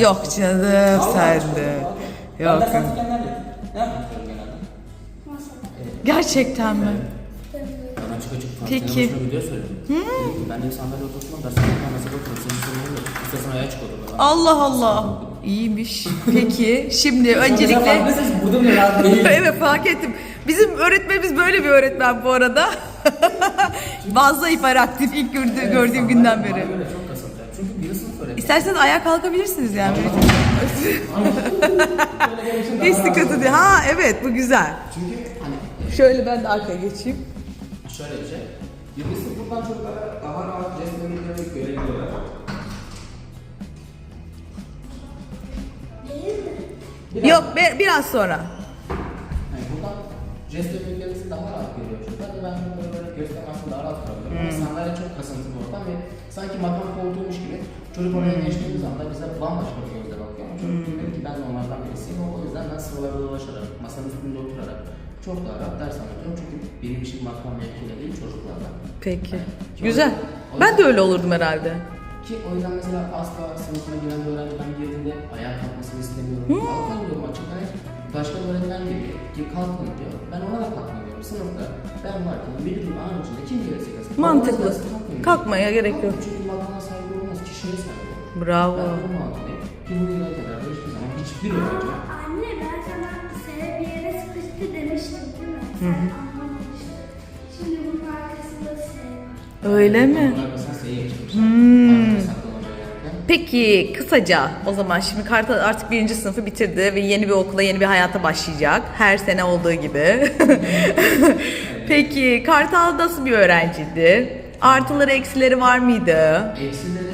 Yok canım sen de. Yok. Ben? Gerçekten mi? Ben açık Peki. Video söyledim. Ben de sandalye oturtmam da sen de masada oturun. Senin sorunun yok. İstersen ayağa çık otur. Allah Allah. İyiymiş. Peki şimdi öncelikle Farkındaysanız burada bile rahat değil. evet fark ettim. Bizim öğretmenimiz böyle bir öğretmen bu arada. Fazla hiperaktif ilk gördüğüm, gördüğüm günden beri. Çok İsterseniz ayağa kalkabilirsiniz yani. Hiç sıkıntı değil. Ha evet bu güzel. Çünkü hani Şöyle ben de arkaya geçeyim. şöyle bir şey. Birinci sınıftan çocuklara daha rahat örnekleri görebiliyorlar. Yok bir- biraz sonra. Yani buradan jest örneklerimizi daha rahat görüyor çocuklar ve ben bunu böyle temasını daha rahat kurabiliyorum. Ama sandalye çok kasıntılı ortam ve sanki makam koltuğumuş gibi çocuk oraya geçtiğimiz anda bize bambaşka bir gözle bakıyor. Ama çocuk diyor ki ben de onlardan birisiyim. O yüzden ben sıralarda dolaşarak, masanın üstünde oturarak çok daha rahat ders anlatıyorum. Çünkü benim işim makam mevkiyle değil çocuklarla. Peki. Yani Güzel. o Ben de yüzden- öyle olurdum herhalde. Ki o yüzden mesela asla sınıfına giren bir öğrenci ben girdiğinde ayağa kalkmasını istemiyorum. Kalkın diyorum açıkçası. Başka bir öğretmen geliyor ki kalkın diyor. Ben ona da kalkın diyorum. Sınıfta ben varken müdürün haricinde kim gelirse gelsin. Mantıklı. Kalkmaya gerek yok. Çünkü saygı olur. Bravo. Ben bunu mantığıyım. Ki bugüne kadar da hiçbir zaman hiçbir öğrenci Anne ben sana sene bir yere sıkıştı demiştim değil mi? Sen anlamamıştın. Şimdi bunun arkasında S var. Öyle mi? Geçmiş. Hmm. Peki kısaca o zaman şimdi Kartal artık birinci sınıfı bitirdi ve yeni bir okula yeni bir hayata başlayacak. Her sene olduğu gibi. Peki Kartal nasıl bir öğrenciydi? Artıları eksileri var mıydı? Eksileri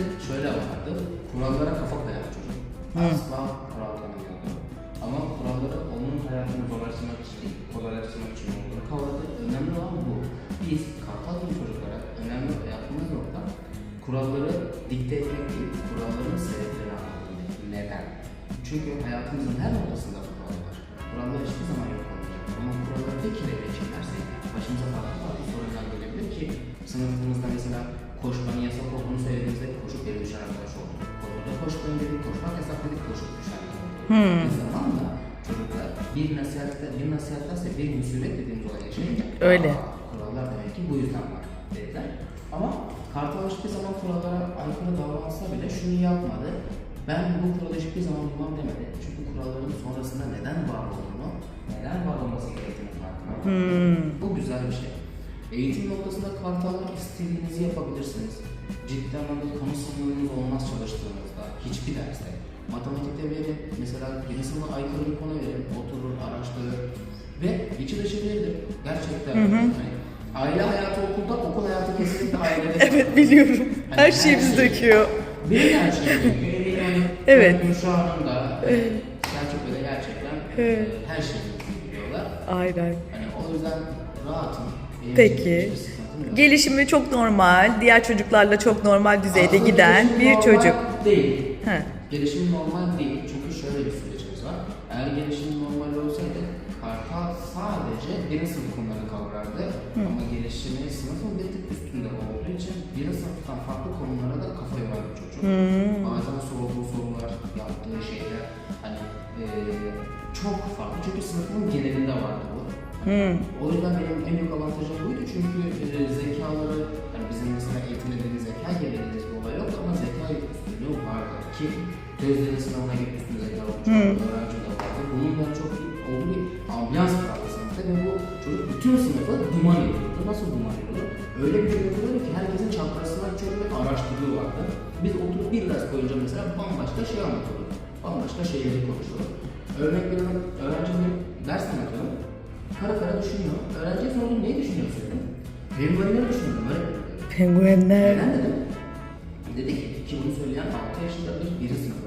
Asla kural tanımıyordu. Ama kuralları onun hayatını zorlaştırmak için kolaylaştırmak için olduğunu kavradı. Önemli olan bu. Biz gibi çocuklara önemli yaptığımız nokta kuralları dikte etmek değil, kuralların sebeplerini anlatmak. Neden? Çünkü hayatımızın her noktasında kural var. Kurallar hiçbir zaman yok olmayacak. Ama kuralları bir kere geçirlersek başımıza farklı farklı sorunlar gelebilir ki sınıfımızda Hmm. Bir zamanla çocuklar bir nasihatte, bir nasihatlerse bir müsibet dediğimiz olay yaşayınca Öyle. "Aa, kurallar demek ki bu yüzden var dediler. Ama Kartal hiçbir zaman kurallara aykırı davransa bile şunu yapmadı. Ben bu kuralı hiçbir zaman uymam demedi. Çünkü kuralların sonrasında neden var olduğunu, neden var olması gerektiğini farkına. Hmm. Bu güzel bir şey. Eğitim noktasında kartallar istediğinizi yapabilirsiniz. Ciddi anlamda konu sınırınız olmaz çalıştığınızda. Hiçbir derste. Matematikte verin, mesela birisine aykırı bir konu verin, oturur, araştırır ve içi dışı biridir. Gerçekten. Yani aile hayatı okulda, okul hayatı kesinlikle ailede. Evet biliyorum. Hani Her şeyimiz şey- döküyor. Benim de her şeyi döküyor. Yani Evet. Gülşah'ın da, Selçuk'ta da gerçekten Evet. e, her şeyi biliyorlar. Aynen. Hani o yüzden rahatım. Benim Peki. Gelişimi çok normal, diğer çocuklarla çok normal düzeyde Aslında giden bir normal çocuk. Değil. He. Gelişim normal değil. Çünkü şöyle bir sürecimiz var. Eğer gelişim normal olsaydı Kartal sadece birinci sınıf konularını kavrardı. Ama gelişimi sınıfın bir tık üstünde olduğu için birinci sınıftan farklı konulara da kafa yoran bir çocuk. Bazen sorduğu sorular, yaptığı şeyler hani eee, çok farklı. Çünkü sınıfın genelinde vardı bu. Hani O yüzden benim en büyük avantajım buydu çünkü ki gözlerin sınavına zeka çok öğrenci de vardı. Bunun da çok olduğu bir ambiyans vardı sınıfta ve bu çocuk bütün sınıfı duman ediyordu. Nasıl duman ediyordu? Öyle bir çocuk oluyordu ki herkesin çaprazına çocuk ve araştırdığı vardı. Biz oturup bir ders boyunca mesela bambaşka şey anlatıyorduk. Bambaşka şeyleri konuşuyorduk. Örnek veriyorum, öğrencinin ders anlatıyorum. Kara kara düşünüyor. Öğrenciye sordum neyi düşünüyorsun. Penguenleri düşünüyorum. Böyle Penguenler. neden dedim. Dedi ki, ki bunu söyleyen 6 yaşında bir biri sınıf öğrencisi.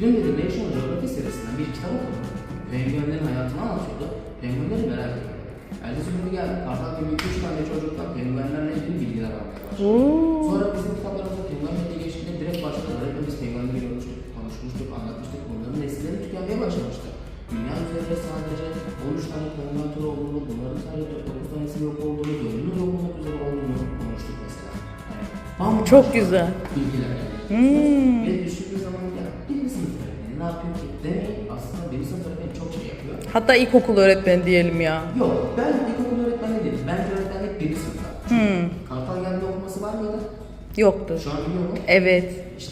Dün dedi National Geographic serisinden bir kitap okudum. Penguenlerin hayatını anlatıyordu. Penguenleri merak ettim. Ertesi günü geldi. Kartal gibi 2-3 tane çocukla penguenlerle ilgili bilgiler almaya başladı. Sonra bizim kitaplarımızda penguenle ilgili geçtiğinde direkt başladı. Hepimiz penguenleri görmüştük, konuşmuştuk, anlatmıştık. Bunların nesilleri tükenmeye başlamıştı. Dünya üzerinde sadece 13 tane penguen türü olduğunu, bunların sadece 9 tanesi yok olduğunu, dördünün yok olmak üzere olduğunu konuştuk mesela. Yani Çok güzel. Bilgiler yani. Hmm. Ve düşündüğü Hatta ilkokul öğretmeni diyelim ya. Yok, ben ilkokul öğretmeni değilim. Ben öğretmenlik birinci sınıfta. Hmm. Kartal geldi okuması var mıydı? Yoktu. Şu an biliyor mu? Evet.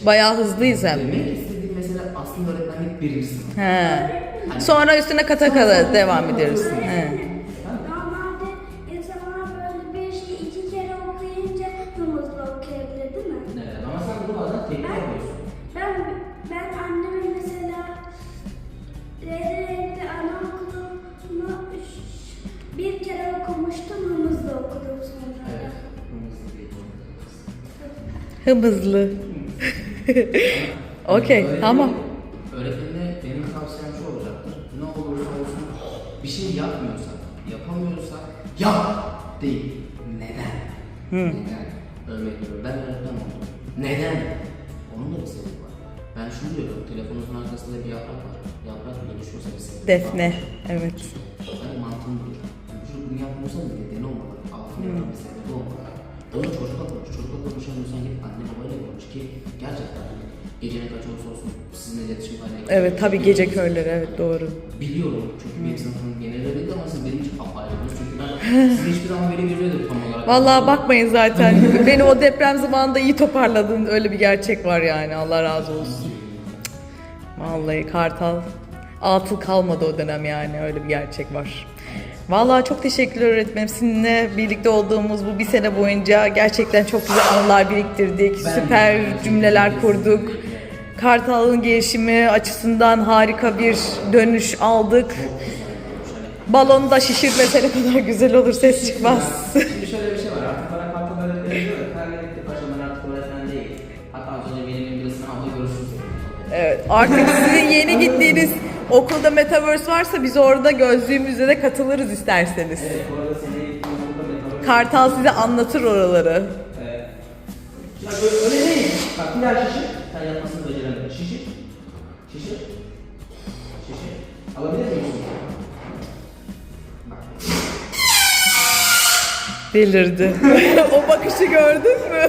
Bayağı hızlıyız hem. Demek istediğim mesela aslında öğretmenlik birinci sınıf. He. Sonra üstüne kata kata devam ederiz. He. Normalde insanlar böyle bir şeyi iki kere okuyunca hızlı okuyabilir değil mi? Neden? Ama sen bunu bazen tekrar Hımızlı. Okey, Öğretmenin- tamam. Öğretmenine benim tavsiyem şu olacaktır. Ne olursa olsun bir şey yapmıyorsak, yapamıyorsak yap değil. Neden? Neden? Örnek veriyorum. Ben öğretmen oldum. Neden? Onun da bir sebebi var. Ben şunu diyorum. Telefonunuzun arkasında bir yaprak var. Yaprak dönüşüyorsa bir sebebi Defne. var. Evet. Ben mantığım budur. Çocuk bunu yapmıyorsa nedeni olmalı. Altında yatan bir sebebi olmalı. Onu çocukla konuş. Çocukla konuşamıyorsan hani gecenin kaç olursa olsun sizinle iletişim haline Evet tabii gece köyleri evet doğru. Biliyorum çünkü benim sınıfımın geneli öyleydi ama siz benim için apayrıydınız. Çünkü ben size hiçbir zaman veri vermiyordum tam olarak. Vallahi bakmayın zaten. Beni o deprem zamanında iyi toparladın. Öyle bir gerçek var yani. Allah razı olsun. Vallahi Kartal atıl kalmadı o dönem yani. Öyle bir gerçek var. Vallahi çok teşekkürler öğretmenim. Sizinle birlikte olduğumuz bu bir sene boyunca gerçekten çok güzel anılar biriktirdik. Süper cümleler kurduk. Kartal'ın gelişimi açısından harika bir dönüş aldık. Balonu da şişirmese ne kadar güzel olur ses çıkmaz. Şimdi şöyle bir şey var. Artık bana kartal öğretmeni diyor ya. Ben gittik paşa ben artık öğretmen değil. Hatta az önce benim elimde sınavda görüşürüz. Evet, artık sizin yeni gittiğiniz okulda metaverse varsa biz orada gözlüğümüzle de katılırız isterseniz. Evet bu arada seni okulda metaverse Kartal size anlatır oraları. Evet. Ya böyle öyle değil. Bak bir daha şişir. Sen yapmasını beceremedin. Şişir. Şişir. Şişir. Alabilir miyim? Delirdi. o bakışı gördün mü?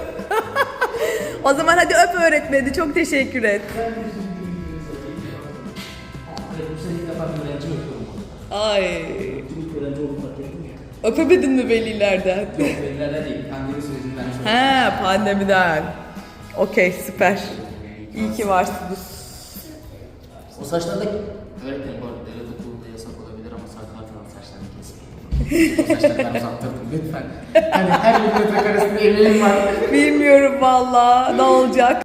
o zaman hadi öp öğretmeni. Çok teşekkür et. Ay. Öpemedin mi velilerden? Yok belirlerden değil. Pandemi sürecinden. He, pandemiden. Okey, süper. İyi ki varsınız. O saçlardaki... Öğretmenim bu arada devlet okulunda yasak olabilir ama sarı kartın saçlarını kesmeyin. o saçları ben uzattırdım lütfen. Hani her bir metrekaresinde evliliğim var. Bilmiyorum vallahi ne olacak.